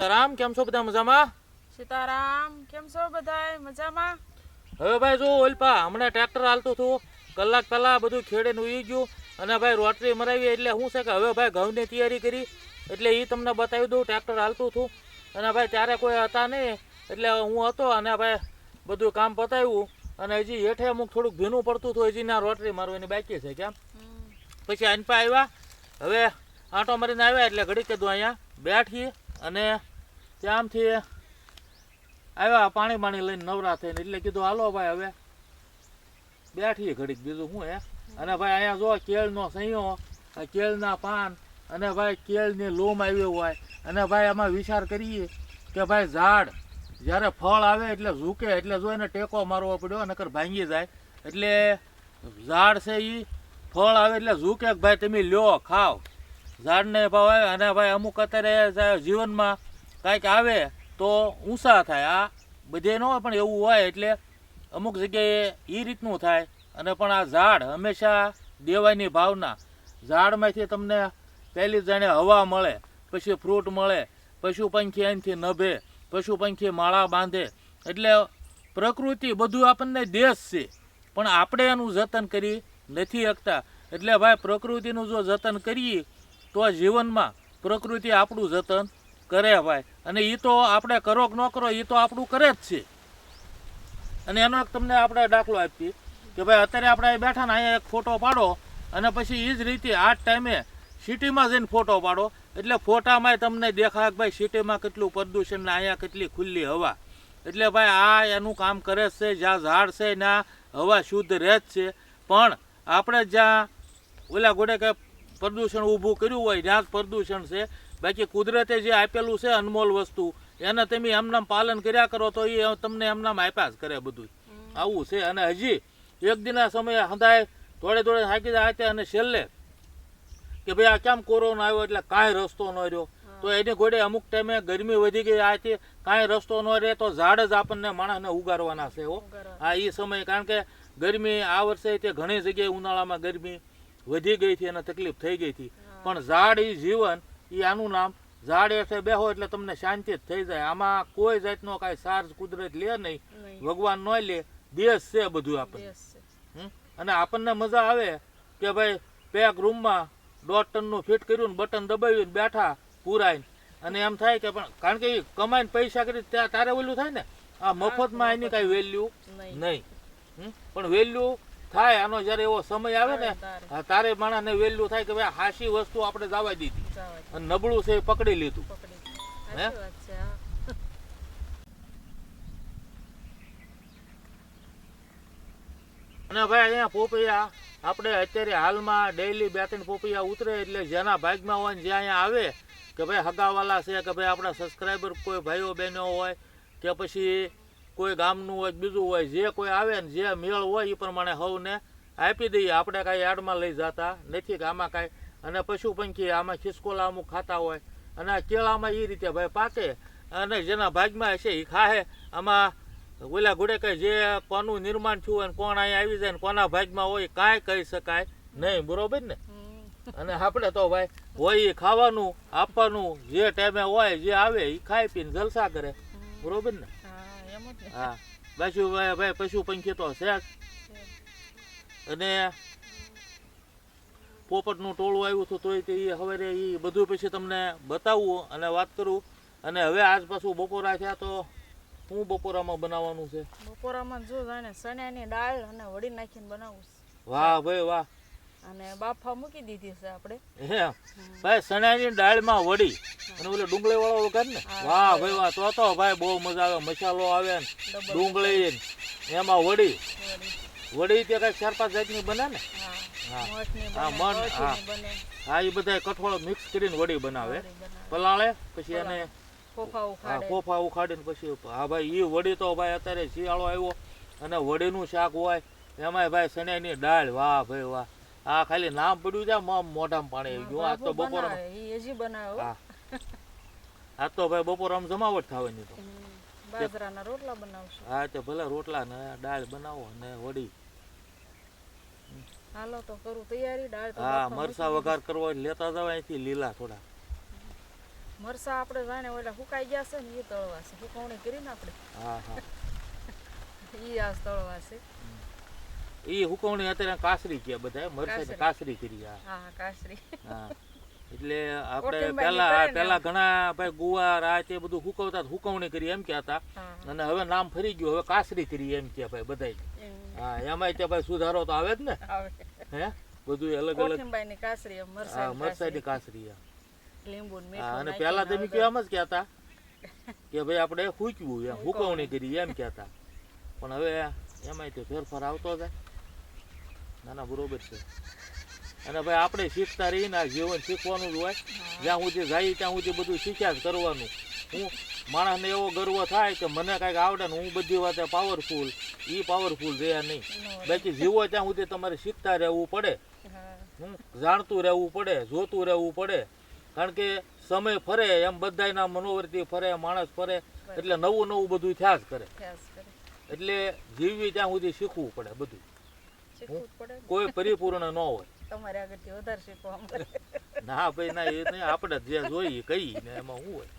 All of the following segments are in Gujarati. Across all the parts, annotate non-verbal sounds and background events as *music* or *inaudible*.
રામ કેમ છો બધા મજામાં? સીતારામ કેમ છો બધા મજામાં? હવે ભાઈ જો ઓલપા હમણાં ટ્રેક્ટર હાલતું હતું. કલાક પહેલા બધું ખેડે ઉઈ ગયું. અને ભાઈ રોટરી મરાવી એટલે શું છે કે હવે ભાઈ ઘઉંની તૈયારી કરી. એટલે એ તમને બતાવી દઉં ટ્રેક્ટર હાલતું હતું. અને ભાઈ ત્યારે કોઈ હતા નહીં. એટલે હું હતો અને ભાઈ બધું કામ પતાવ્યું. અને હજી હેઠે અમુક થોડુંક ભીનું પડતું હતું હજી ના રોટરી મારવાની બાકી છે કેમ? પછી આનપા આવ્યા. હવે આંટો મારીને આવ્યા એટલે ઘડી કીધું અહીંયા બેઠી અને ત્યાંથી આવ્યા, પાણી પાણી લઈને નવરા થઈને. એટલે કીધું, હાલો ભાઈ, હવે બેઠીએ ઘડીક બીજું શું હે. અને ભાઈ, અહીંયા જો કેળનો સંયો કેળના પાન, અને ભાઈ, કેળની લોમ આવી હોય. અને ભાઈ, આમાં વિચાર કરીએ કે ભાઈ, ઝાડ, જ્યારે ફળ આવે એટલે ઝૂકે, એટલે જો એને ટેકો મારવો પડ્યો, નકર ભાંગી જાય. એટલે ઝાડ છે એ ફળ આવે એટલે ઝૂકે ભાઈ, તમે લ્યો, ખાઓ. ઝાડને ભાવ આવે, અને ભાઈ, અમુક અત્યારે જીવનમાં કાંઈક આવે તો ઊંસા થાય આ. બધે ન હોય પણ એવું હોય એટલે અમુક જગ્યાએ એ રીતનું થાય. અને પણ આ ઝાડ હંમેશા દેવાની ભાવના. ઝાડમાંથી તમને પહેલી જાણે હવા મળે, પછી ફ્રૂટ મળે, પશુ પંખી અહીંથી નભે, પશુ પંખી માળા બાંધે. એટલે પ્રકૃતિ બધું આપણને દેશ છે. પણ આપણે એનું જતન કરી નથી શકતા. એટલે ભાઈ પ્રકૃતિનું જો જતન કરીએ તો જીવનમાં પ્રકૃતિ આપણું જતન કરે ભાઈ. અને એ તો આપણે કરો કે ન કરો એ તો આપણું કરે જ છે. અને એનો એક તમને આપણે દાખલો આપીએ કે ભાઈ અત્યારે આપણે બેઠા ને અહીંયા એક ફોટો પાડો અને પછી એ જ રીતે આ જ ટાઈમે સિટીમાં જઈને ફોટો પાડો. એટલે ફોટામાંય તમને દેખાય કે ભાઈ સિટીમાં કેટલું પ્રદૂષણ ને અહીંયા કેટલી ખુલ્લી હવા. એટલે ભાઈ આ એનું કામ કરે જ છે, જ્યાં ઝાડ છે ત્યાં હવા શુદ્ધ રહે જ છે. પણ આપણે જ્યાં ઓલા ગોડે કે પ્રદૂષણ ઊભું કર્યું હોય, ત્યાં જ પ્રદૂષણ છે. બાકી કુદરતે જે આપેલું છે અનમોલ વસ્તુ એને તમે એમનામ પાલન કર્યા કરો તો એ તમને એમનામ આપ્યા જ કરે બધું આવું છે. અને હજી એક દિના સમયે હંધાય થોડે થોડે થાકી જાય છે અને છેલ્લે કે ભાઈ આ કેમ કોરોના આવ્યો એટલે કાંઈ રસ્તો ન રહ્યો. તો એની ઘોડે અમુક ટાઈમે ગરમી વધી ગઈ. આ છે કાંઈ રસ્તો ન રહે તો ઝાડ જ આપણને માણસને ઉગારવાના છે હો. હા એ સમય કારણ કે ગરમી આ વર્ષે તે ઘણી જગ્યાએ ઉનાળામાં ગરમી વધી ગઈ હતી અને તકલીફ થઈ ગઈ હતી. પણ ઝાડ એ જીવન એ આનું નામ ઝાડ એટલે બેહો એટલે તમને શાંતિ જ થઈ જાય. આમાં કોઈ જાતનો કાંઈ સાર્જ કુદરત લે નહીં. ભગવાન ન લે. દેશ છે બધું આપણને. અને આપણને મજા આવે કે ભાઈ પેક રૂમમાં દોઢ ટનનું ફિટ કર્યું ને બટન દબાવ્યું બેઠા પૂરાઈને. અને એમ થાય કે પણ કારણ કે એ કમાઈને પૈસા કરી ત્યાં તારે ઓલું થાય ને? આ મફતમાં એની કાંઈ વેલ્યુ નહીં? પણ વેલ્યુ થાય. આનો જ્યારે એવો સમય આવે ને તારે. માણસને વેલ્યુ થાય કે ભાઈ હાસી વસ્તુ આપણે જવા દીધી. અને નબળું છે એ પકડી લીધું. હે? અને ભાઈ અહીંયા પોપૈયા આપણે અત્યારે હાલમાં ડેઈલી બે ત્રણ પોપૈયા ઉતરે એટલે જેના ભાગમાં હોય ને જે અહીંયા આવે કે ભાઈ હગાવાલા છે કે ભાઈ આપણા સબસ્ક્રાઈબર કોઈ ભાઈઓ બહેનો હોય કે પછી કોઈ ગામનું હોય બીજું હોય જે કોઈ આવે ને જે મેળ હોય એ પ્રમાણે હવને આપી દઈએ. આપણે કાંઈ યાર્ડમાં લઈ જતા નથી કે આમાં કાંઈ અને પશુ પંખી આમાં ખિસકોલા અમુક ખાતા હોય. અને કેળામાં એ રીતે ભાઈ પાકે. અને જેના ભાગમાં હશે એ ખાહે. આમાં ઓલા ઘોડે કે જે કોનું નિર્માણ થયું હોય કોણ અહીંયા આવી જાય ને કોના ભાગમાં હોય કાંઈ કહી શકાય નહીં. બરોબર ને? અને આપણે તો ભાઈ હોય એ ખાવાનું આપવાનું જે ટાઈમે હોય જે આવે એ ખાઈ પીને જલસા કરે. બરોબર ને? હા પાછું ભાઈ ભાઈ પશુ પંખી તો છે અને પોપટનું ટોળું આવ્યું હતું તોય તે એ હવે એ બધું પછી તમને બતાવવું અને વાત કરું. અને હવે આજ પાછું બપોરા થયા તો હું બપોરામાં બનાવવાનું છે? બપોરામાં જો જાણે ચણાની દાળ અને વડી નાખીને બનાવું છે. વાહ ભાઈ વાહ. અને બાફા મૂકી દીધી છે આપણે. હે ભાઈ ચણાની દાળમાં વડી. અને ઓલો ડુંગળી વાળો વઘાર ને? વાહ ભાઈ વાહ. તો તો ભાઈ બહુ મજા આવે. મસાલો આવે ને ડુંગળી એમાં વડી. વડી તે કઈ ચાર પાંચ જાતની બને ને? હા હા. મઠની હા, મઠ, હા. હા એ બધા કઠોળ મિક્સ કરીને વડી બનાવે. પલાળે પછી એને કોફા ઉખાડીને પછી હા ભાઈ એ વડી તો ભાઈ અત્યારે શિયાળો આવ્યો અને વડીનું શાક હોય એમાંય ભાઈ સણ્યાની દાળ વાહ ભાઈ વાહ. આ ખાલી નામ પડ્યું છે મોઢામાં પાણી આવી ગયું. આ તો બપોર હો. આજ તો ભાઈ બપોર આમ જમાવટ થવાની તો. બાજરાના રોટલા બનાવશો? હા તો ભલે રોટલા ને દાળ બનાવો ને વડી. હાલો તો કરું તૈયારી દાળ હા મરસા વઘાર કરવો લેતા જાવ અહીંથી લીલા થોડા. મરસા આપણે જાણે ઓલા હુકાઈ ગયા છે ને એ તળવા છે. સુકવણી કરીને આપણે. હા હા. એ આ તળવા છે. એ હુકવણી અત્યારે કાસરી કે બધા મરસા કાસરી કરી હા. હા કાસરી. હા. એટલે આપણે પેલા પેલા ઘણા ભાઈ ગુવાર આ તે બધું હુકવતા હુકવણી કરી એમ કહેતા. અને હવે નામ ફરી ગયું હવે કાસરી કરી એમ કે ભાઈ બધા હા એમાં તે ભાઈ સુધારો તો આવે જ ને. હે? બધું અલગ અલગ કાસરી મરસાઈની કાસરી. અને પેલા તમે તમે એમ જ કહેતા *laughs* કે ભાઈ આપણે હૂકવું એમ હુકવણી કરી એમ કહેતા. પણ હવે એમાંય તે ફેરફાર આવતો જાય. ના ના બરોબર છે. અને ભાઈ આપણે શીખતા રહીને આ જીવન શીખવાનું જ હોય. જ્યાં સુધી જાય ત્યાં સુધી બધું શીખ્યા જ કરવાનું. હું માણસને એવો ગર્વ થાય કે મને કાંઈક આવડે ને હું બધી વાતે પાવરફુલ એ પાવરફુલ રહ્યા નહીં. બાકી જીવો ત્યાં સુધી તમારે શીખતા રહેવું પડે. હું. જાણતું રહેવું પડે જોતું રહેવું પડે. કારણ કે સમય ફરે એમ બધાયના મનોવૃત્તિ ફરે માણસ ફરે એટલે નવું નવું બધું થયા જ કરે. એટલે જીવવી ત્યાં સુધી શીખવું પડે બધું. કોઈ પરિપૂર્ણ ન હોય. તમારે આગળથી વધારે શીખવા મળે. ના ભાઈ, ના, એ નહીં, આપણે જે જોઈએ કઈ ને એમાં શું હોય?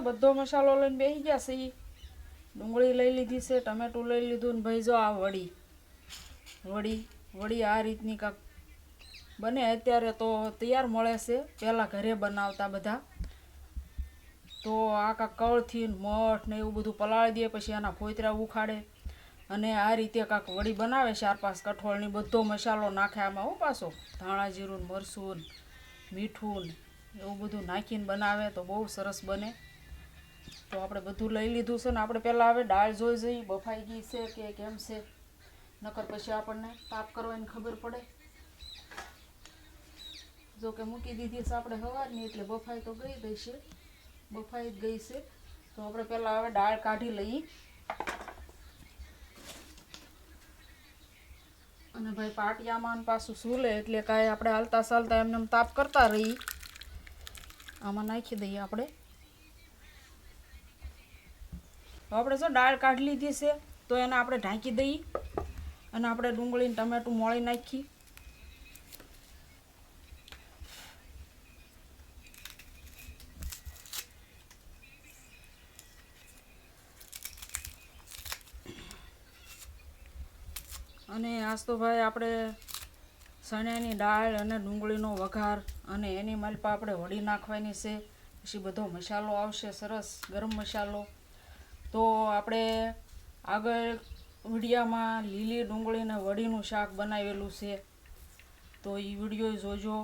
બધો મસાલો લઈને બેસી ગયા છે ડુંગળી લઈ લીધી છે, ટમેટું લઈ લીધું ને ભાઈ જો આ વડી. વડી વડી આ રીતની કાંક બને. અત્યારે તો તૈયાર મળે છે, પહેલાં ઘરે બનાવતા બધા. તો આ કાંક કળથી મઠ ને એવું બધું પલાળી દે, પછી એના ફોતરા ઉખાડે. અને આ રીતે કાંક વડી બનાવે ચાર પાંચ કઠોળની બધો મસાલો નાખે આમાં. હું પાછો, ધાણા જીરું મરસું મીઠું એવું બધું નાખીને બનાવે તો બહુ સરસ બને. તો આપણે બધું લઈ લીધું છે ને આપણે પહેલાં હવે દાળ જોઈ જઈ બફાઈ ગઈ છે કે કેમ છે? નકર પછી આપણને તાપ કરવાની ખબર પડે. જો કે મૂકી દીધી છે આપણે હવારની, એટલે બફાઈ તો ગઈ ગઈ છે. બફાઈ જ ગઈ છે. તો આપણે પહેલાં હવે દાળ કાઢી લઈએ. અને ભાઈ પાટિયામાં પાછું સૂલે, એટલે કાંઈ આપણે હાલતા ચાલતા એમને એમ તાપ કરતા રહી આમાં નાખી દઈએ આપણે. આપણે શું, દાળ કાઢી લીધી છે, તો એને આપણે ઢાંકી દઈએ. અને આપણે ડુંગળીને ટમેટું મોળી નાખી. અને આજ તો ભાઈ આપણે ચણાની દાળ અને ડુંગળીનો વઘાર અને એની માલપા આપણે વળી નાખવાની છે. પછી બધો મસાલો આવશે, સરસ ગરમ મસાલો. તો આપણે આગળ વિડીયામાં લીલી ડુંગળીને વડીનું શાક બનાવેલું છે. તો એ વીડિયો જોજો.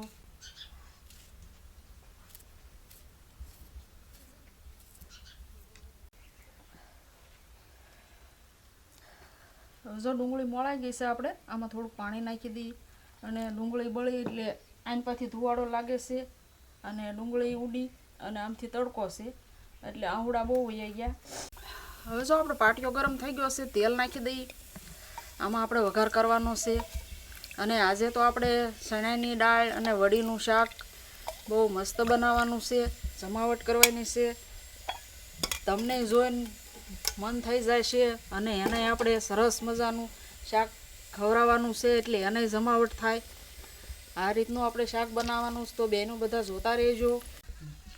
જો ડુંગળી મોળાઈ ગઈ છે આપણે, આમાં થોડુંક પાણી નાખી દઈએ અને ડુંગળી બળી એટલે આની પાછી ધુવાડો લાગે છે. અને ડુંગળી ઉડી અને આમથી તડકો છે. એટલે આહુડા બહુ વહી ગયા. હવે જો આપણે પાટિયો ગરમ થઈ ગયો છે તેલ નાખી દઈએ આમાં આપણે વઘાર કરવાનો છે. અને આજે તો આપણે ચણાની દાળ અને વડીનું શાક બહુ મસ્ત બનાવવાનું છે. જમાવટ કરવાની છે. તમને જોઈને મન થઈ જાય છે અને એને આપણે સરસ મજાનું શાક ખવડાવવાનું છે એટલે એને જમાવટ થાય. આ રીતનું આપણે શાક બનાવવાનું છે. તો બેનું બધા જોતા રહેજો.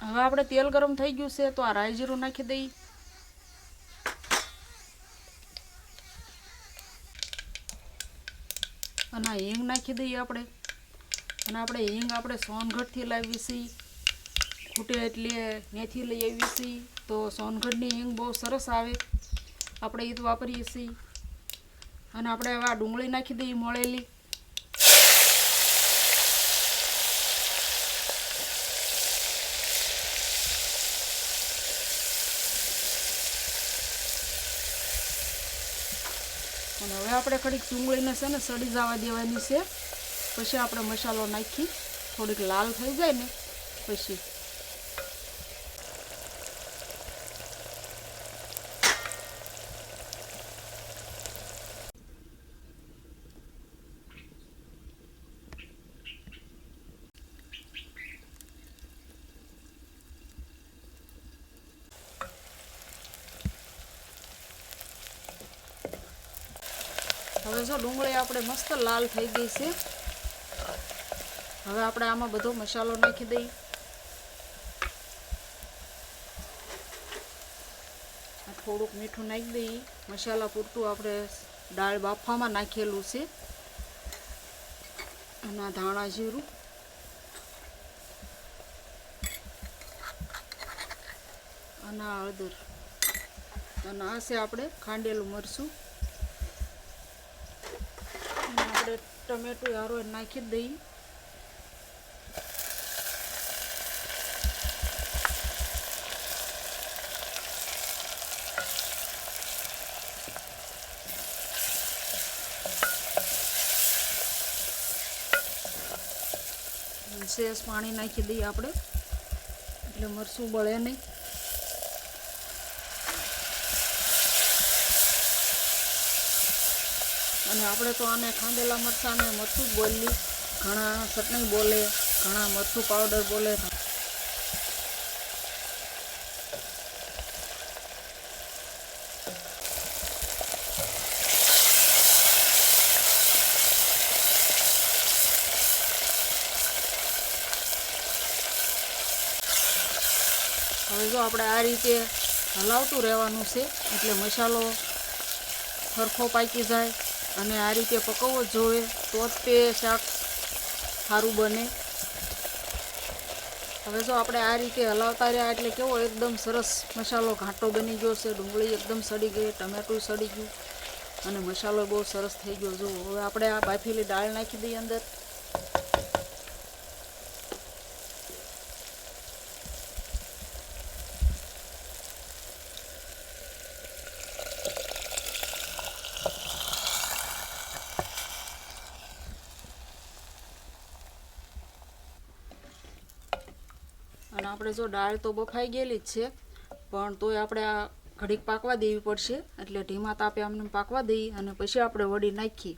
હવે આપણે તેલ ગરમ થઈ ગયું છે, તો આ રાઈ જીરું નાખી દઈએ. અને હિંગ નાખી દઈએ આપણે. અને આપણે હિંગ આપણે સોનગઢથી લાવી છીએ ખૂટે એટલે મેથી લઈ આવી છીએ તો સોનગઢની હિંગ બહુ સરસ આવે. આપણે એ જ વાપરીએ છીએ. અને આપણે હવે આ ડુંગળી નાખી દઈએ મળેલી. અને હવે આપણે ઘડીક ચૂંગળીને છે ને સડી જવા દેવાની છે. પછી આપણે મસાલો નાખી, થોડીક લાલ થઈ જાય ને, પછી હવે ડુંગળી આપણે મસ્ત લાલ થઈ ગઈ છે. હવે આપણે આમાં બધો મસાલો નાખી દઈએ. થોડુંક મીઠું નાખી દઈએ. મસાલા પૂરતું આપણે દાળ બાફામાં નાખેલું છે. અને ધાણા જીરું. અને હળદર. અને આ છે આપણે ખાંડેલું મરચું અને આપણે ટમેટું હારો નાખી જ દઈએ શેષ પાણી નાખી દઈએ આપણે એટલે મરચું બળે નહીં અને આપણે તો આને ખાંડેલા મરચાંને મરચું બોલી ઘણા ચટણી બોલે, ઘણા મરચું પાવડર બોલે. હવે જો આપણે આ રીતે હલાવતું રહેવાનું છે, એટલે મસાલો સરખો પાકી જાય. અને આ રીતે પકવવો જોઈએ તો જ તે શાક સારું બને. હવે જો આપણે આ રીતે હલાવતા રહ્યા એટલે કેવો એકદમ સરસ મસાલો ઘાંટો બની ગયો છે. ડુંગળી એકદમ સડી ગઈ, ટમેટું સડી ગયું અને મસાલો બહુ સરસ થઈ ગયો. જો હવે આપણે આ બાફેલી દાળ નાખી દઈએ અંદર અને આપણે જો દાળ તો બફાઈ ગયેલી જ છે, પણ તોય આપણે આ ઘડીક પાકવા દેવી પડશે. એટલે ધીમા તાપે આમને પાકવા દઈએ અને પછી આપણે વડી નાખીએ.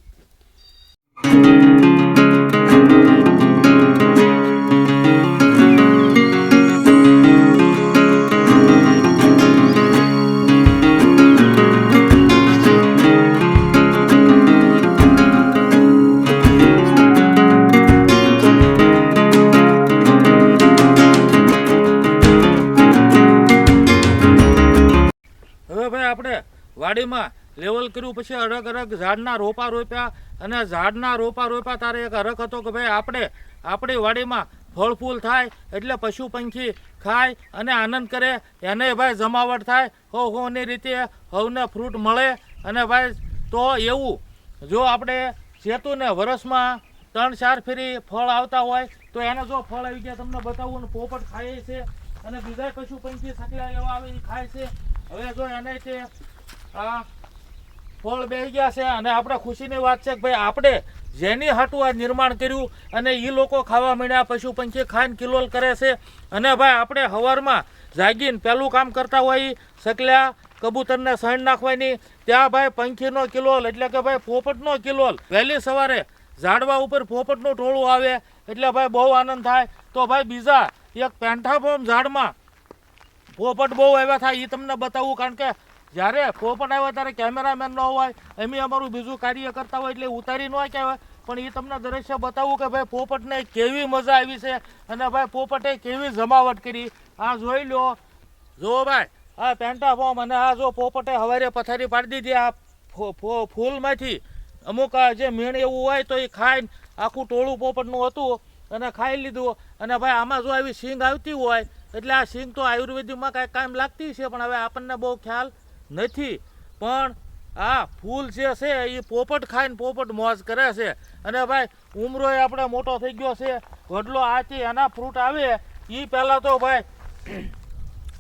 અલગ અલગ ઝાડના રોપા રોપ્યા અને ઝાડના રોપા રોપ્યા તારે એક હરખ હતો કે ભાઈ આપણે આપણી વાડીમાં ફળ ફૂલ થાય એટલે પશુ પંખી ખાય અને આનંદ કરે, એને ભાઈ જમાવટ થાય, હો હોની રીતે હવને ફ્રૂટ મળે અને ભાઈ તો એવું, જો આપણે સેતુને વરસમાં ત્રણ, ચાર ફેરી ફળ આવતા હોય, તો એને જો ફળ આવી ગયા, તમને બતાવું પોપટ ખાય છે અને બીજા પશુ પંખી સકલા એવા આવે એ ખાય છે. હવે જો એને તે આ ફળ બેસી ગયા છે અને આપણે ખુશીની વાત છે કે ભાઈ આપણે જેની હાટું આ નિર્માણ કર્યું અને એ લોકો ખાવા માંડ્યા, પશુ પંખી ખાઈને કિલોલ કરે છે. અને ભાઈ આપણે હવારમાં જાગીને પહેલું કામ કરતા હોય સકલ્યા, કબૂતરને સણ નાખવાની. ત્યાં ભાઈ પંખીનો કિલોલ એટલે કે ભાઈ પોપટનો કિલોલ. વહેલી સવારે ઝાડવા ઉપર પોપટનું ટોળું આવે એટલે ભાઈ બહુ આનંદ થાય. તો ભાઈ બીજા એક પેન્ટાફોર્મ ઝાડમાં પોપટ બહુ આવ્યા થાય એ તમને બતાવું કારણ કે જ્યારે પોપટ આવ્યા ત્યારે કેમેરામેન ન હોય, એમ અમારું બીજું કાર્ય કરતા હોય એટલે ઉતારી ન કહેવાય. પણ એ તમને દ્રશ્ય બતાવું કે ભાઈ પોપટને કેવી મજા આવી છે અને ભાઈ પોપટે કેવી જમાવટ કરી. આ જોઈ લો. જો ભાઈ, આ પેન્ટાફોર્મ અને આ જો પોપટે હવારે પથારી પાડી દીધી આ ફૂલમાંથી. અમુક જે મીણ એવું હોય તો એ ખાઈને આખું ટોળું પોપટનું હતું અને ખાઈ લીધું. અને ભાઈ આમાં જો આવી સિંગ આવતી હોય, એટલે આ સિંગ તો આયુર્વેદિકમાં કાંઈ કામ લાગતી છે, પણ હવે આપણને બહુ ખ્યાલ નથી. પણ આ ફૂલ જે છે એ પોપટ ખાઈને પોપટ મોજ કરે છે. અને ભાઈ, ઉમરો આપણે મોટો થઈ ગયો છે. વડલો આથી એના ફ્રૂટ આવે. એ પહેલાં તો ભાઈ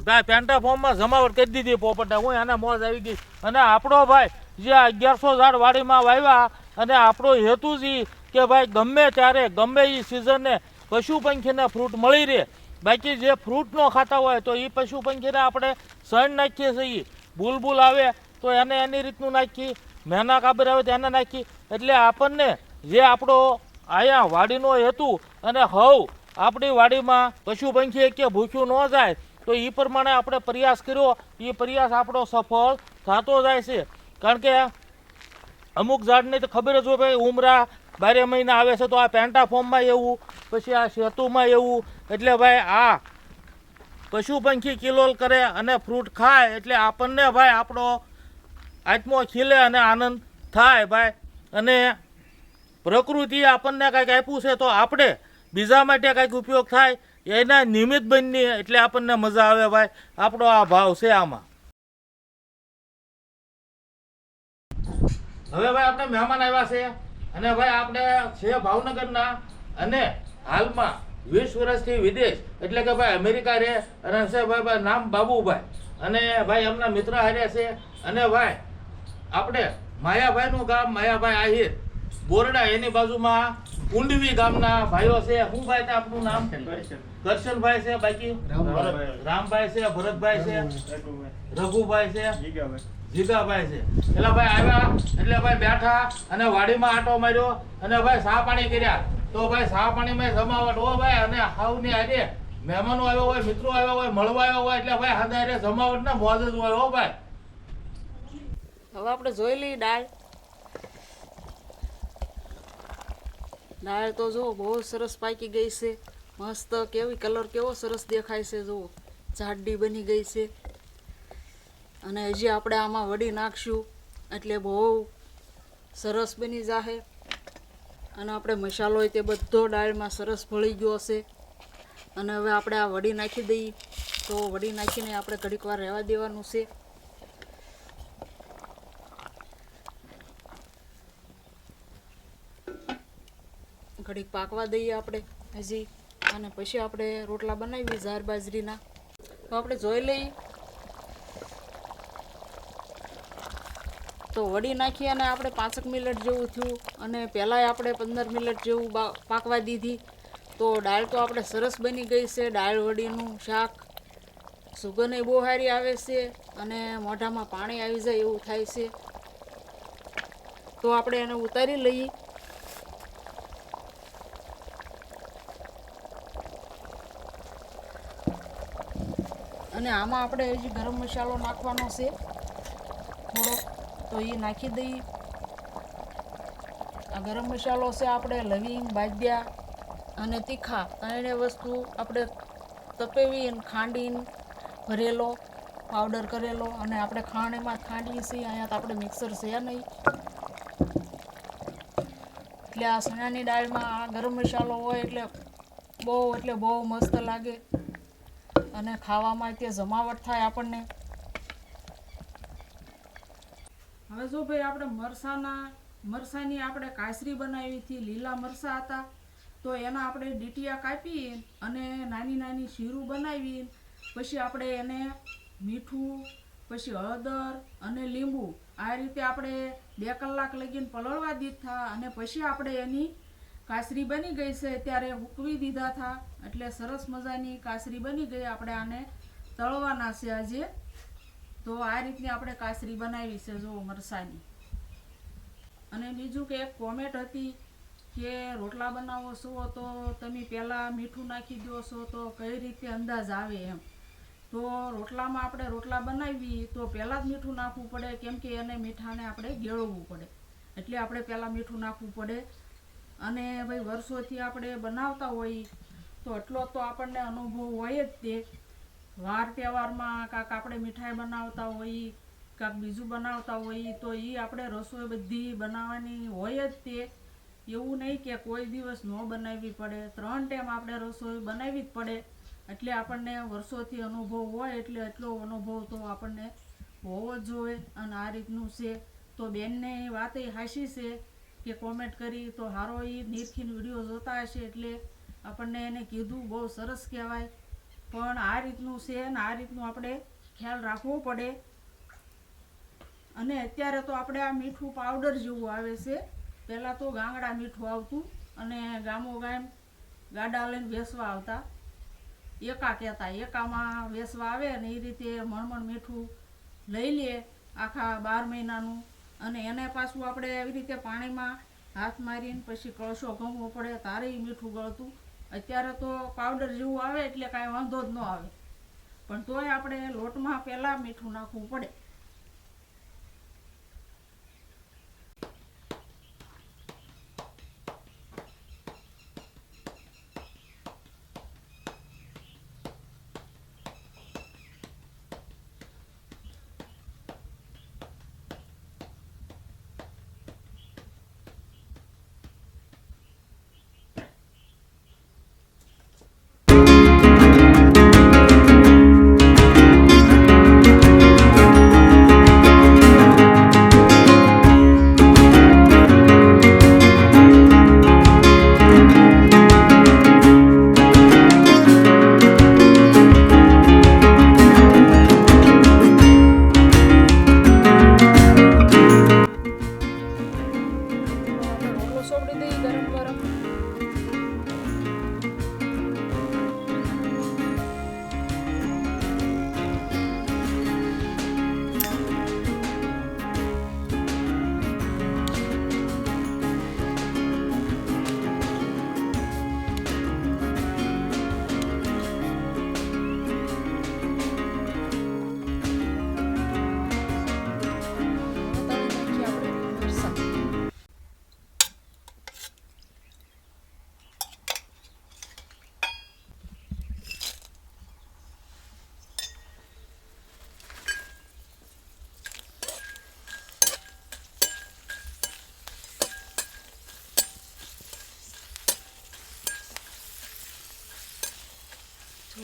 ભાઈ પેન્ટા ફોર્મમાં જમાવટ કરી દીધી પોપટને હું એને મોજ આવી ગઈ. અને આપણો ભાઈ, જે અગિયારસો ઝાડ વાડીમાં વાવ્યા, અને આપણો હેતુ જ કે ભાઈ, ગમે ત્યારે, ગમે એ સિઝનને પશુ પંખીને ફ્રૂટ મળી રહે. બાકી જે ફ્રૂટ ન ખાતા હોય તો એ પશુ પંખીને આપણે સણ નાખીએ છીએ. બુલબુલ આવે તો એને એની રીતનું નાખી, મેના કાબર આવે તો એને નાખી. એટલે આપણને જે આપણો અહીંયા વાડીનો હેતુ અને હવ આપણી વાડીમાં પશુ પંખી કે ભૂખ્યું ન જાય, તો એ પ્રમાણે આપણે પ્રયાસ કર્યો. એ પ્રયાસ આપણો સફળ થતો જાય છે. કારણ કે અમુક ઝાડને તો ખબર જ હોય ભાઈ, ઉમરા બારે મહિના આવે છે તો આ પેન્ટા ફોર્મમાં એવું, પછી આ સેતુમાં એવું. એટલે ભાઈ આ પશુ પંખી કિલોલ કરે અને ફ્રૂટ ખાય એટલે આપણને ભાઈ આપણો આત્મો ખીલે અને આનંદ થાય ભાઈ. અને પ્રકૃતિ આપણને કાંઈક આપ્યું છે તો આપણે બીજા માટે કાંઈક ઉપયોગ થાય, એના નિમિત્ત બનીએ એટલે આપણને મજા આવે ભાઈ. આપણો આ ભાવ છે આમાં. હવે ભાઈ આપણે મહેમાન આવ્યા છે અને ભાઈ આપણે છે ભાવનગરના અને હાલમાં વીસ વર્ષથી વિદેશ. એટલે કે ભાઈ અમેરિકા રહે અને ભાઈ નામ બાબુભાઈ. અને ભાઈ એમના મિત્ર હાર્યા છે. અને ભાઈ આપણે માયાભાઈનું ગામ માયાભાઈ આહિર. બોરડા એની બાજુમાં કુંડવી ગામના ભાઈઓ છે. શું ભાઈ તે આપનું નામ? કરશનભાઈ છે બાકી? રામભાઈ. છે ભરતભાઈ છે. રઘુભાઈ. છે. જીગાભાઈ. છે. એટલે ભાઈ આવ્યા એટલે ભાઈ બેઠા અને વાડીમાં આટો માર્યો અને ભાઈ સા પાણી કર્યા. તો ભાઈ ચા પાણીમાં જમાવટ. હો ભાઈ, અને હાવની આજે મહેમાનો આવ્યો હોય, મિત્રો આવ્યો હોય, મળવા આવ્યા હોય, એટલે ભાઈ હદારે જમાવટ ના મોજ જ હોય હો ભાઈ. હવે આપણે જોઈ લઈએ દાળ દાળ તો જો બહુ સરસ પાકી ગઈ છે. મસ્ત, કેવી કલર, કેવો સરસ દેખાય છે, જુઓ. જાડી બની ગઈ છે. અને હજી આપણે આમાં વડી નાખશું, એટલે બહુ સરસ બની જાહે. અને આપણે મસાલો હોય તે બધો દાળમાં સરસ ભળી ગયો હશે. અને હવે આપણે આ વડી નાખી દઈએ. તો વડી નાખીને આપણે ઘડીક વાર રહેવા દેવાનું છે. ઘડીક પાકવા દઈએ આપણે હજી. અને પછી આપણે રોટલા બનાવીએ ઝાર બાજરીના. તો આપણે જોઈ લઈએ. તો વડી નાખી અને આપણે પાંચક મિનિટ જેવું થયું અને પહેલાંય આપણે પંદર મિનિટ જેવું પાકવા દીધી. તો દાળ તો આપણે સરસ બની ગઈ છે. દાળ વડીનું શાક સુગંધ બહુ સારી આવે છે અને મોઢામાં પાણી આવી જાય એવું થાય છે. તો આપણે એને ઉતારી લઈએ. અને આમાં આપણે હજી ગરમ મસાલો નાખવાનો છે. તો એ નાખી દઈએ આ ગરમ મસાલો છે આપણે લવિંગ, બાજ્યા અને તીખા ત્રણે વસ્તુ આપણે તપેવી અને ખાંડીને ભરેલો પાવડર કરેલો અને આપણે ખાંડ એમાં જ ખાંડીએ છીએ, અહીંયા તો આપણે મિક્સર છે નહીં. એટલે આ ચણાની દાળમાં આ ગરમ મસાલો હોય એટલે બહુ એટલે બહુ મસ્ત લાગે અને ખાવામાં તે જમાવટ થાય આપણને હવે જો ભાઈ આપણે મરસાના, મરસાની આપણે કાસરી બનાવી હતી, લીલા મરસા હતા. તો એના આપણે ડીટીયા કાપી અને નાની નાની શીરું બનાવી. પછી આપણે એને મીઠું, પછી હળદર અને લીંબુ આ રીતે આપણે બે કલાક લગીને પલળવા દીધા અને પછી આપણે એની કાસરી બની ગઈ છે. ત્યારે હૂકવી દીધા હતા. એટલે સરસ મજાની કાસરી બની ગઈ. આપણે આને તળવાના છે આજે. તો આ રીતની આપણે કાસરી બનાવી છે જો મરસાની. અને બીજું કે એક કોમેન્ટ હતી કે રોટલા બનાવો છો તો તમે પહેલાં મીઠું નાખી દો છો તો કઈ રીતે અંદાજ આવે એમ. તો રોટલામાં આપણે રોટલા બનાવી તો પહેલાં જ મીઠું નાખવું પડે, કેમ કે એને મીઠાને આપણે ગેળવવું પડે. એટલે આપણે પહેલાં મીઠું નાખવું પડે. અને ભાઈ વર્ષોથી આપણે બનાવતા હોઈએ તો એટલો તો આપણને અનુભવ હોય જ તે. વાર તહેવારમાં કાંક આપણે મીઠાઈ બનાવતા હોઈએ કાંક બીજું બનાવતા હોઈએ તો એ આપણે રસોઈ બધી બનાવવાની હોય જ તે. એવું નહીં કે કોઈ દિવસ ન બનાવવી પડે. ત્રણ ટાઈમ આપણે રસોઈ બનાવવી જ પડે. એટલે આપણને વર્ષોથી અનુભવ હોય, એટલે એટલો અનુભવ તો આપણને હોવો જ જોઈએ. અને આ રીતનું છે. તો બેનને એ વાત હાશી છે કે કોમેન્ટ કરી, તો હારો એ નિરખીન વીડિયો જોતા હશે એટલે આપણને એને કીધું બહુ સરસ કહેવાય. પણ આ રીતનું છે ને આ રીતનું આપણે ખ્યાલ રાખવો પડે. અને અત્યારે તો આપણે આ મીઠું પાવડર જેવું આવે છે. પહેલાં તો ગાંગડા મીઠું આવતું અને ગામો ગામ ગાડા લઈને બેસવા આવતા. એકા કહેતા, એકામાં વેસવા આવે ને એ રીતે મણમણ મીઠું લઈ લે આખા બાર મહિનાનું. અને એને પાછું આપણે એવી રીતે પાણીમાં હાથ મારીને પછી કળશો ગમવો પડે તારે મીઠું ગળતું. અત્યારે તો પાવડર જેવું આવે એટલે કાંઈ વાંધો જ ન આવે. પણ તોય આપણે લોટમાં પહેલાં મીઠું નાખવું પડે.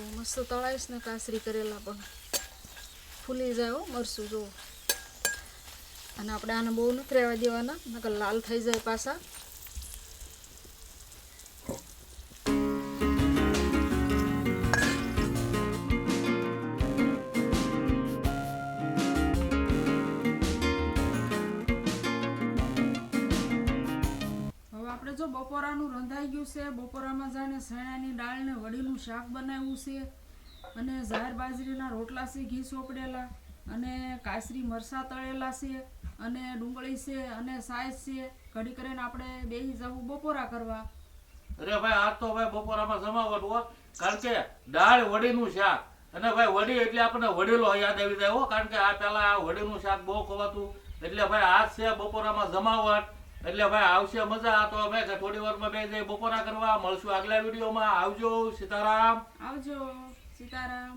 મસ્ત તળાવીશ ને કાસરી કરેલા પણ. ફૂલી જાય હો મરસું જો. અને આપણે આને બહુ નથી રહેવા દેવાના, નકર લાલ થઈ જાય પાછા. આપણે બપોરાનું રંધાઈ ગયું છે, બપોરામાં જાણે શેણાની દાળ ને વડીનું શાક બનાવ્યું છે અને ઝાર બાજરીના રોટલા છે, ઘી સોપડેલા અને કાસરી મરસા તળેલા છે અને ડુંગળી છે અને સાઈઝ છે. ઘડી કરીને આપણે બે જવું બપોરા કરવા. અરે ભાઈ, આ તો ભાઈ બપોરામાં જમાવટ હો, કારણ કે દાળ વડીનું શાક. અને ભાઈ, વડી એટલે આપણને વડીલો યાદ આવી જાય હો, કારણ કે આ પેલા આ વડીનું શાક બહુ ખવાતું. એટલે ભાઈ, આ છે બપોરામાં જમાવટ. એટલે ભાઈ, આવશે મજા. તો અમે થોડી વારમાં બે જઈ બપોરા કરવા. મળશું આગલા વિડીયોમાં. આવજો, સીતારામ. આવજો, સીતારામ.